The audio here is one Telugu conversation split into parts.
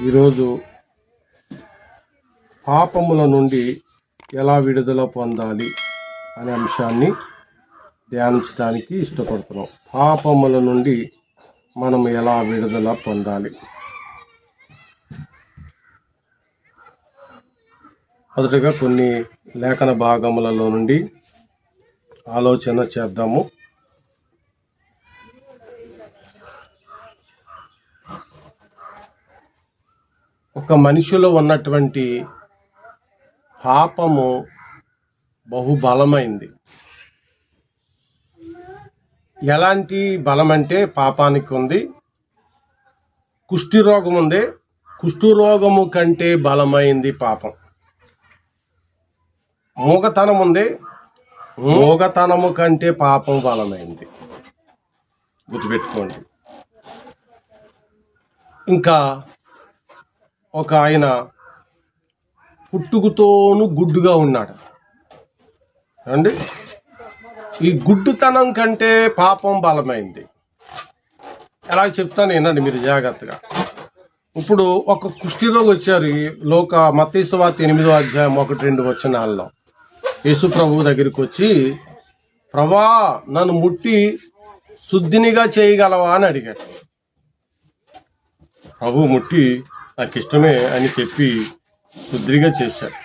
ఈరోజు పాపముల నుండి ఎలా విడుదల పొందాలి అనే అంశాన్ని ధ్యానించడానికి ఇష్టపడుతున్నాం. పాపముల నుండి మనం ఎలా విడుదల పొందాలి? మొదటగా కొన్ని లేఖన భాగములలో నుండి ఆలోచన చేద్దాము. ఒక మనిషిలో ఉన్నటువంటి పాపము బహుబలమైంది. ఎలాంటి బలం అంటే పాపానికి ఉంది కుష్టి రోగం ఉంది కుష్టు రోగము కంటే బలమైంది పాపం. మూగతనం ఉంది మూగతనము కంటే పాపం బలమైంది. గుర్తుపెట్టుకోండి. ఇంకా ఒక ఆయన పుట్టుకుతోను గుడ్డుగా ఉన్నాడు. అండి ఈ గుడ్డుతనం కంటే పాపం బలమైంది. ఎలా చెప్తాను ఏనండి మీరు జాగ్రత్తగా. ఇప్పుడు ఒక కుష్టిలోకి వచ్చారు లోక మతీశ్వార్త ఎనిమిదో అధ్యాయం ఒకటి రెండు వచనాల్లో. యేసు ప్రభు దగ్గరికి వచ్చి ప్రభా నన్ను ముట్టి శుద్ధినిగా చేయగలవా? అని అడిగాడు. ప్రభు ముట్టి నాకు ఇష్టమే అని చెప్పి శుద్ధిగా చేశాడు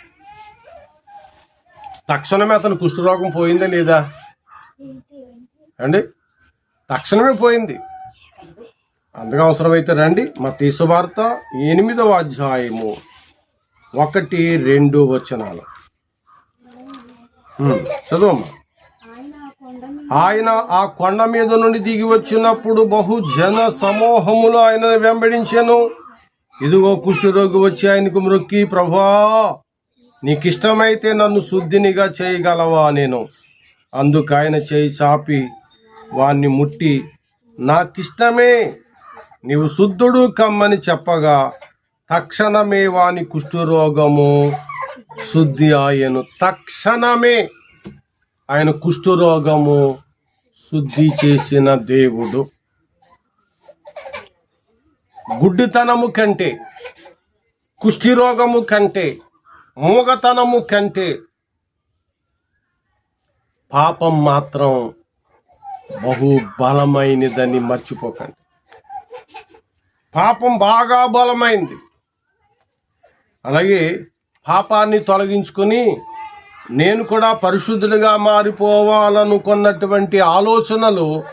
తక్షణమే అతను కుష్ఠరోగం పోయిందా లేదా? అండి తక్షణమే పోయింది. అందుకు అవసరమైతే రండి. మా తీసువార్త ఎనిమిదవ అధ్యాయము ఒకటి రెండు వచనాలు. చదువు చదువమ్మా. ఆయన ఆ కొండ మీద నుండి దిగి వచ్చినప్పుడు బహు జన సమూహములు ఆయనను వెంబడించాను. ఇదిగో కుష్ఠరోగి వచ్చి ఆయనకు మ్రొక్కి ప్రభా నీకిష్టమైతే నన్ను శుద్ధినిగా చేయగలవా నేను? అందుకు ఆయన చేయి చాపి వాణ్ణి ముట్టి నాకిష్టమే నీవు శుద్ధుడు కమ్మని చెప్పగా తక్షణమే వాని కుష్ఠరోగము శుద్ధి ఆయను తక్షణమే ఆయన కుష్ఠరోగము శుద్ధి చేసిన దేవుడు. గుడ్డితనము కంటే కుష్ఠిరోగము కంటే మూగతనము కంటే పాపం మాత్రం బహు బలమైనదని మర్చిపోకండి. పాపం బాగా బలమైంది. అలాగే పాపాన్ని తొలగించుకొని నేను కూడా పరిశుద్ధుడిగా మారిపోవాలనుకున్నటువంటి ఆలోచనలు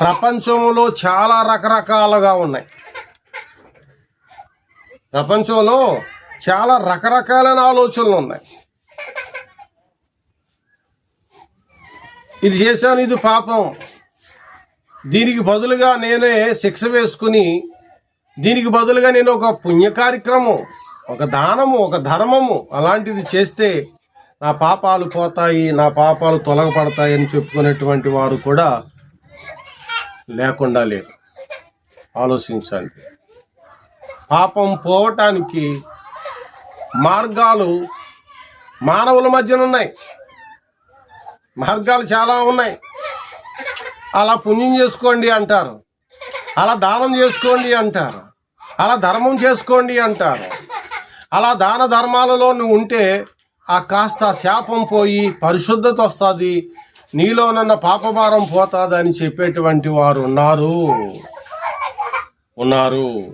ప్రపంచంలో చాలా రకరకాలుగా ఉన్నాయి. ప్రపంచంలో చాలా రకరకాలైన ఆలోచనలు ఉన్నాయి. ఇది చేశాను ఇది పాపం. దీనికి బదులుగా నేనే శిక్ష వేసుకుని దీనికి బదులుగా నేను ఒక పుణ్య కార్యక్రమం ఒక దానము ఒక ధర్మము అలాంటిది చేస్తే నా పాపాలు పోతాయి నా పాపాలు తొలగపడతాయి అని చెప్పుకునేటువంటి వారు కూడా లేకుండా లేరు. ఆలోచించండి. పాపం పోవటానికి మార్గాలు మానవుల మధ్యన ఉన్నాయి. మార్గాలు చాలా ఉన్నాయి. అలా పుణ్యం చేసుకోండి అంటారు. అలా దానం చేసుకోండి అంటారు. అలా ధర్మం చేసుకోండి అంటారు. అలా దాన ధర్మాలలో నువ్వు ఉంటే ఆ కాస్త శాపం పోయి పరిశుద్ధత వస్తుంది. నీలోనన్న పాపభారం పోతాదని చెప్పేటువంటి వారు ఉన్నారు. ఉన్నారు.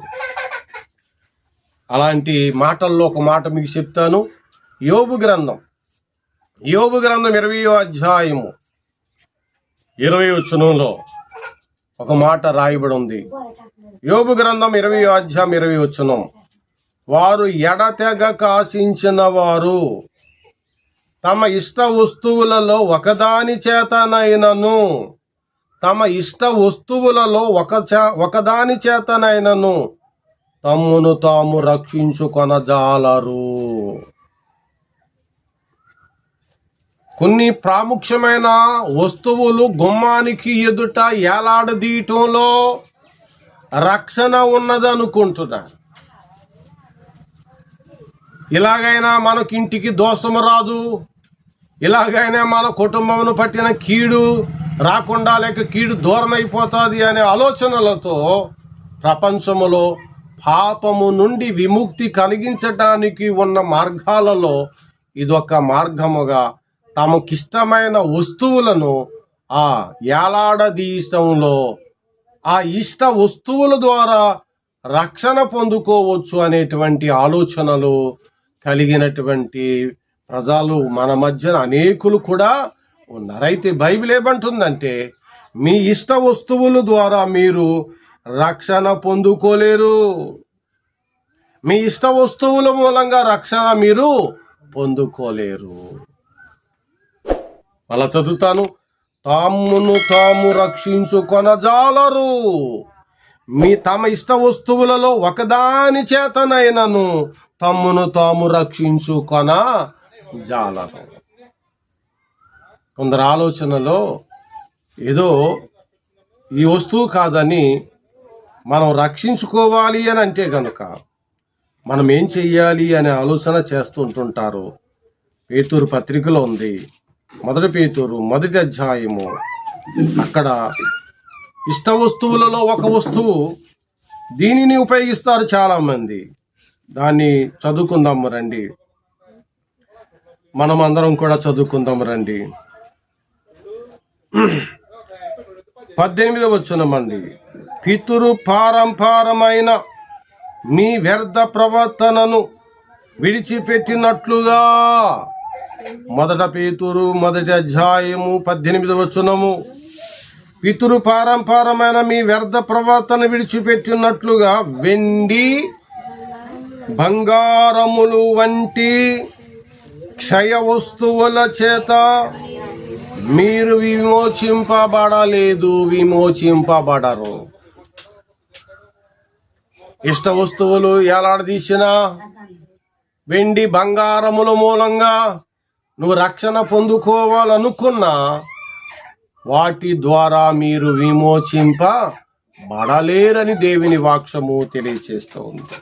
అలాంటి మాటల్లో ఒక మాట మీకు చెప్తాను. యోబు గ్రంథం. యోబు గ్రంథం ఇరవయో అధ్యాయము. ఇరవై వచనంలో ఒక మాట రాయబడి ఉంది యోబు గ్రంథం ఇరవై అధ్యాయం ఇరవై వచనం. వారు ఎడతెగక ఆశించిన వారు తమ ఇష్ట వస్తువులలో ఒకదాని చేతనైనను తమ ఇష్ట వస్తువులలో ఒక చే- ఒకదాని చేతనైనను తమ్మును తాము రక్షించుకొనజాలరు కొన్ని ప్రాముఖ్యమైన వస్తువులు గుమ్మానికి ఎదుట ఏలాడదీయటంలో రక్షణ ఉన్నదనుకుంటున్నారు. ఇలాగైనా మనకి ఇంటికి దోషము రాదు. ఇలాగైనా మన కుటుంబమును పట్టిన కీడు రాకుండా లేక కీడు దూరం అయిపోతుంది అనే ఆలోచనలతో ప్రపంచములో పాపము నుండి విముక్తి కలిగించటానికి ఉన్న మార్గాలలో ఇదొక మార్గముగా తమకిష్టమైన వస్తువులను ఆ ఏలాడదీశంలో ఆ ఇష్ట వస్తువుల ద్వారా రక్షణ పొందుకోవచ్చు అనేటువంటి ఆలోచనలు కలిగినటువంటి ప్రజలు మన మధ్యన అనేకులు కూడా ఉన్నారు. అయితే బైబిల్ ఏమంటుందంటే మీ ఇష్ట వస్తువుల ద్వారా మీరు రక్షణ పొందుకోలేరు. మీ ఇష్ట వస్తువుల మూలంగా రక్షణ మీరు పొందుకోలేరు. అలా చదువుతాను. తామును తాము రక్షించుకొనజాలరు మీ తమ ఇష్ట వస్తువులలో ఒకదాని చేతనైనను తమ్మును తాము రక్షించుకొన జాలరు. కొందరు ఆలోచనలో ఏదో ఈ వస్తువు కాదని మనం రక్షించుకోవాలి అని అంటే గనుక మనం ఏం చెయ్యాలి అనే ఆలోచన చేస్తూ ఉంటుంటారు. పేతూరు పత్రికలో ఉంది. మొదటి పేతూరు మొదటి అధ్యాయము. అక్కడ ఇష్ట వస్తువులలో ఒక వస్తువు దీనిని ఉపయోగిస్తారు చాలా మంది దాన్ని చదువుకుందాం రండి. మనం అందరం కూడా చదువుకుందాం రండి. పద్దెనిమిది వచ్చునమండి పితురు పారంపారమైన మీ వ్యర్థ ప్రవర్తనను విడిచిపెట్టినట్లుగా. మొదట పేతురు మొదటి అధ్యాయము పద్దెనిమిది వచనము. పితురు పారంపారమైన మీ వ్యర్థ ప్రవర్తన విడిచిపెట్టినట్లుగా వెండి బంగారములు వంటి క్షయ వస్తువుల చేత మీరు విమోచింపబడలేదు విమోచింపబడరు. ఇష్ట వస్తువులు ఏలాడదీసినా వెండి బంగారముల మూలంగా నువ్వు రక్షణ పొందుకోవాలనుకున్నా వాటి ద్వారా మీరు విమోచింప బడలేరని దేవుని వాక్షము తెలియచేస్తూ ఉంది.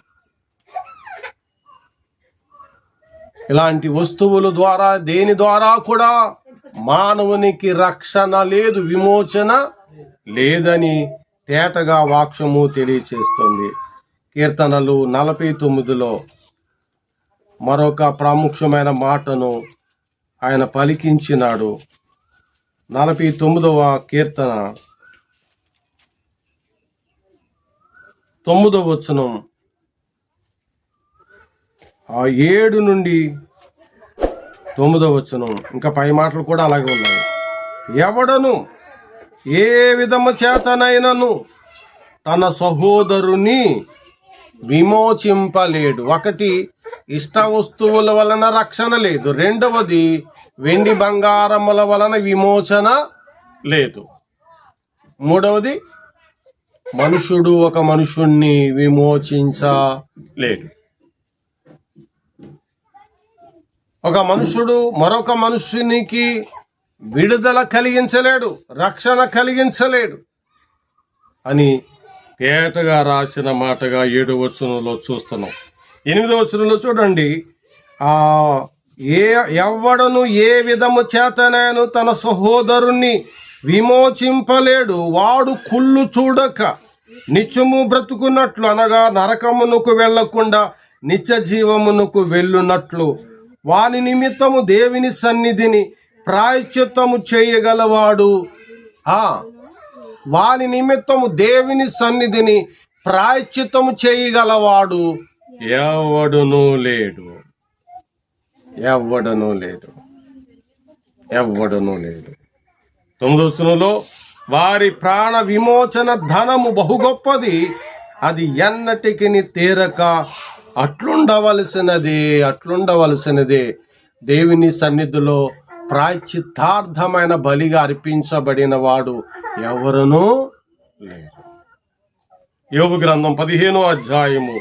ఇలాంటి వస్తువుల ద్వారా దేని ద్వారా కూడా మానవునికి రక్షణ లేదు విమోచన లేదని తేటగా వాక్షము తెలియచేస్తుంది. కీర్తనలు నలభై తొమ్మిదిలో మరొక ప్రాముఖ్యమైన మాటను ఆయన పలికించినాడు. నలభై తొమ్మిదవ కీర్తన. తొమ్మిదవ వచనం. ఆ ఏడు నుండి తొమ్మిదవ వచనం. ఇంకా పై మాటలు కూడా అలాగే ఉన్నాయి. ఎవడను? ఏ విధము చేతనైనను? తన సహోదరుని విమోచింపలేడు. ఒకటి ఇష్ట వస్తువుల వలన రక్షణ లేదు. రెండవది వెండి బంగారముల వలన విమోచన లేదు. మూడవది మనుషుడు ఒక మనుషుణ్ణి విమోచించలేడు. ఒక మనుషుడు మరొక మనుషునికి విడుదల కలిగించలేడు రక్షణ కలిగించలేడు అని తేటగా రాసిన మాటగా ఏడు వచనంలో చూస్తున్నాం. ఎనిమిదో వచనంలో చూడండి. ఆ ఏ ఎవ్వడను ఏ విధము చేతనైను తన సహోదరుణ్ణి విమోచింపలేడు. వాడు కుళ్ళు చూడక నిత్యము బ్రతుకున్నట్లు అనగా నరకమునకు వెళ్ళకుండా నిత్య జీవమునకు వెళ్ళునట్లు. వాని నిమిత్తము దేవుని సన్నిధిని ప్రాయశ్చిత్తము చేయగలవాడు. ఆ వాని నిమిత్తము దేవుని సన్నిధిని ప్రాయశ్చిత్తము చేయగలవాడు ఎవడునూ లేడు. ఎవడనూ లేడు. ఎవడనూ లేడు. తొమ్మిదవచనంలో వారి ప్రాణ విమోచన ధనము బహు గొప్పది. అది ఎన్నటికి తీరక అట్లుండవలసినదే అట్లుండవలసినదే. దేవుని సన్నిధిలో ప్రాచిత్తార్థమైన బలిగా అర్పించబడిన వాడు ఎవరునూ లేరు. యోగు గ్రంథం పదిహేనో అధ్యాయము.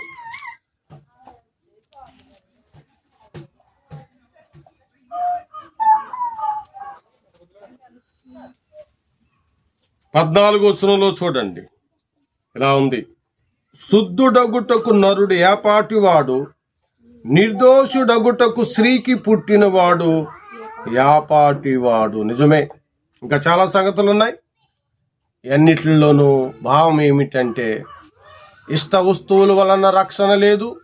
పద్నాలుగు వచనంలో చూడండి. ఇలా ఉంది. శుద్ధుడగుటకు నరుడు ఏపాటివాడు నిర్దోషుడగుటకు స్త్రీకి పుట్టినవాడు యాపాటివాడు. నిజమే. ఇంకా చాలా సంగతులు ఉన్నాయి అన్నిటిలోనూ భావం ఏమిటంటే ఇష్ట వస్తువుల వలన రక్షణ లేదు.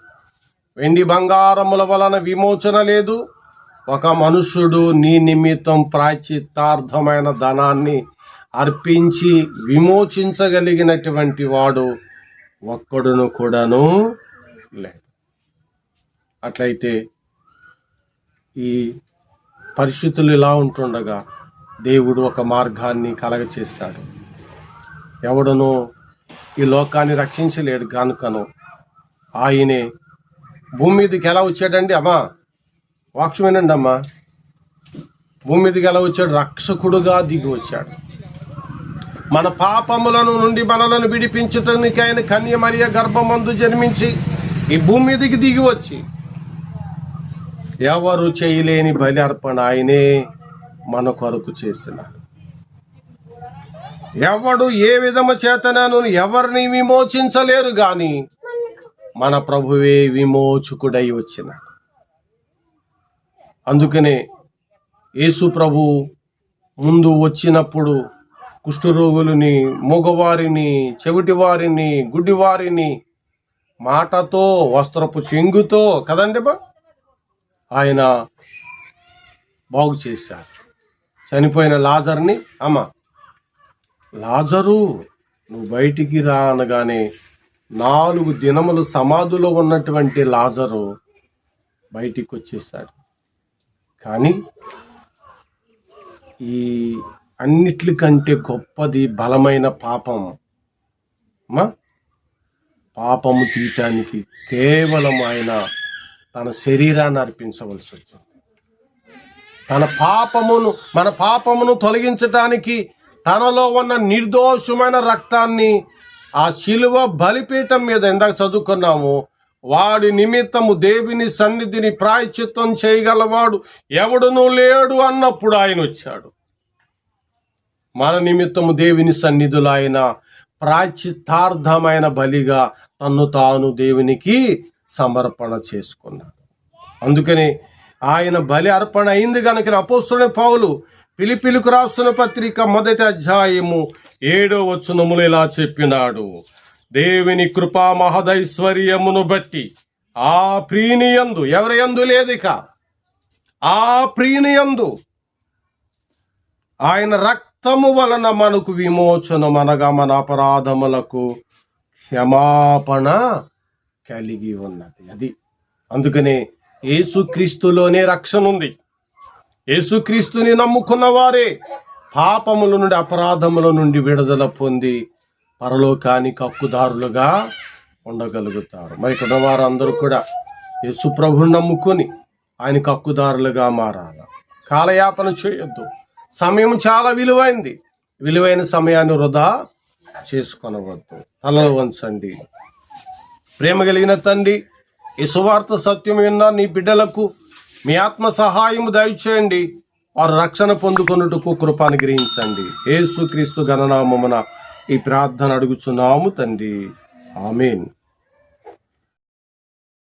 వెండి బంగారముల వలన విమోచన లేదు. ఒక మనుషుడు నీ నిమిత్తం ప్రాచిత్తార్థమైన ధనాన్ని అర్పించి విమోచించగలిగినటువంటి వాడు ఒక్కడును కూడాను లేడు అట్లయితే ఈ పరిస్థితులు ఇలా ఉంటుండగా దేవుడు ఒక మార్గాన్ని కలగచేశాడు. ఎవడనో ఈ లోకాన్ని రక్షించలేడు కనుకను ఆయనే భూమి మీదకి ఎలా వచ్చాడండి అమ్మా? వాక్షమేనండి అమ్మా. భూమి మీదకి ఎలా వచ్చాడు? రక్షకుడుగా దిగి వచ్చాడు. మన పాపములను నుండి మనలను విడిపించటానికి ఆయన కన్య మరియ గర్భమందు జన్మించి ఈ భూమి మీదకి దిగి వచ్చి ఎవరు చేయలేని బలి అర్పణ ఆయనే మన కొరకు చేసినాడు. ఎవడు ఏ విధము చేతనను ఎవరిని విమోచించలేరు గాని మన ప్రభువే విమోచకుడై వచ్చిన అందుకనే యేసు ప్రభు ముందు వచ్చినప్పుడు కుష్ఠరోగులని మగవారిని చెవిటివారిని గుడ్డివారిని మాటతో వస్త్రపు చెంగుతో కదండి బా? ఆయన బాగు చేశారు. చనిపోయిన లాజర్ని అమ్మ లాజరు నువ్వు బయటికి రా అనగానే నాలుగు దినములు సమాధిలో ఉన్నటువంటి లాజరు బయటికి వచ్చేసాడు కానీ ఈ అన్నిటికంటే గొప్పది బలమైన పాపం మా పాపము తీయటానికి కేవలం ఆయన తన శరీరాన్ని అర్పించవలసి వచ్చింది. తన పాపమును మన పాపమును తొలగించటానికి తనలో ఉన్న నిర్దోషమైన రక్తాన్ని ఆ శిలువ బలిపీఠం మీద ఎందాక చదువుకున్నాము. వాడి నిమిత్తము దేవుని సన్నిధిని ప్రాయచిత్వం చేయగలవాడు ఎవడునూ లేడు అన్నప్పుడు ఆయన వచ్చాడు. మన నిమిత్తము దేవుని సన్నిధులు ఆయన ప్రాచితార్థమైన బలిగా తన్ను తాను దేవునికి సమర్పణ చేసుకున్నాడు. అందుకని ఆయన బలి అర్పణ అయింది కనుక అపోసుడి పౌలు పిలిపిలకు రాస్తున్న పత్రిక మొదటి అధ్యాయము ఏడో వచనములు ఇలా చెప్పినాడు. దేవుని కృపా మహదైశ్వర్యమును బట్టి ఆ ప్రీనియందు ఎవరి యందు లేదిక ఆ ప్రీనియందు ఆయన రక్తము వలన మనకు విమోచనం అనగా మన అపరాధములకు క్షమాపణ కలిగి ఉన్నది. అది అందుకనే ఏసుక్రీస్తులోనే రక్షణ ఉంది. ఏసుక్రీస్తుని నమ్ముకున్న వారే పాపముల నుండి అపరాధముల నుండి విడుదల పొంది పరలోకానికి హక్కుదారులుగా ఉండగలుగుతారు. మరి ఇక్కడ వారందరూ కూడా యేసు ప్రభుని నమ్ముకొని ఆయనకు హక్కుదారులుగా మారాల. కాలయాపన చేయొద్దు. సమయం చాలా విలువైంది. విలువైన సమయాన్ని వృధా చేసుకొనవద్దు. తలలు వంచండి ప్రేమ కలిగిన తండ్రి ఈ సువార్త సత్యం విన్న నీ బిడ్డలకు మీ ఆత్మ సహాయము దయచేయండి. వారు రక్షణ పొందుకొనుటకు కృపాను గ్రహించండి. యేసుక్రీస్తు గణనామమున ఈ ప్రార్థన అడుగుచున్నాము తండ్రి. ఆమెన్.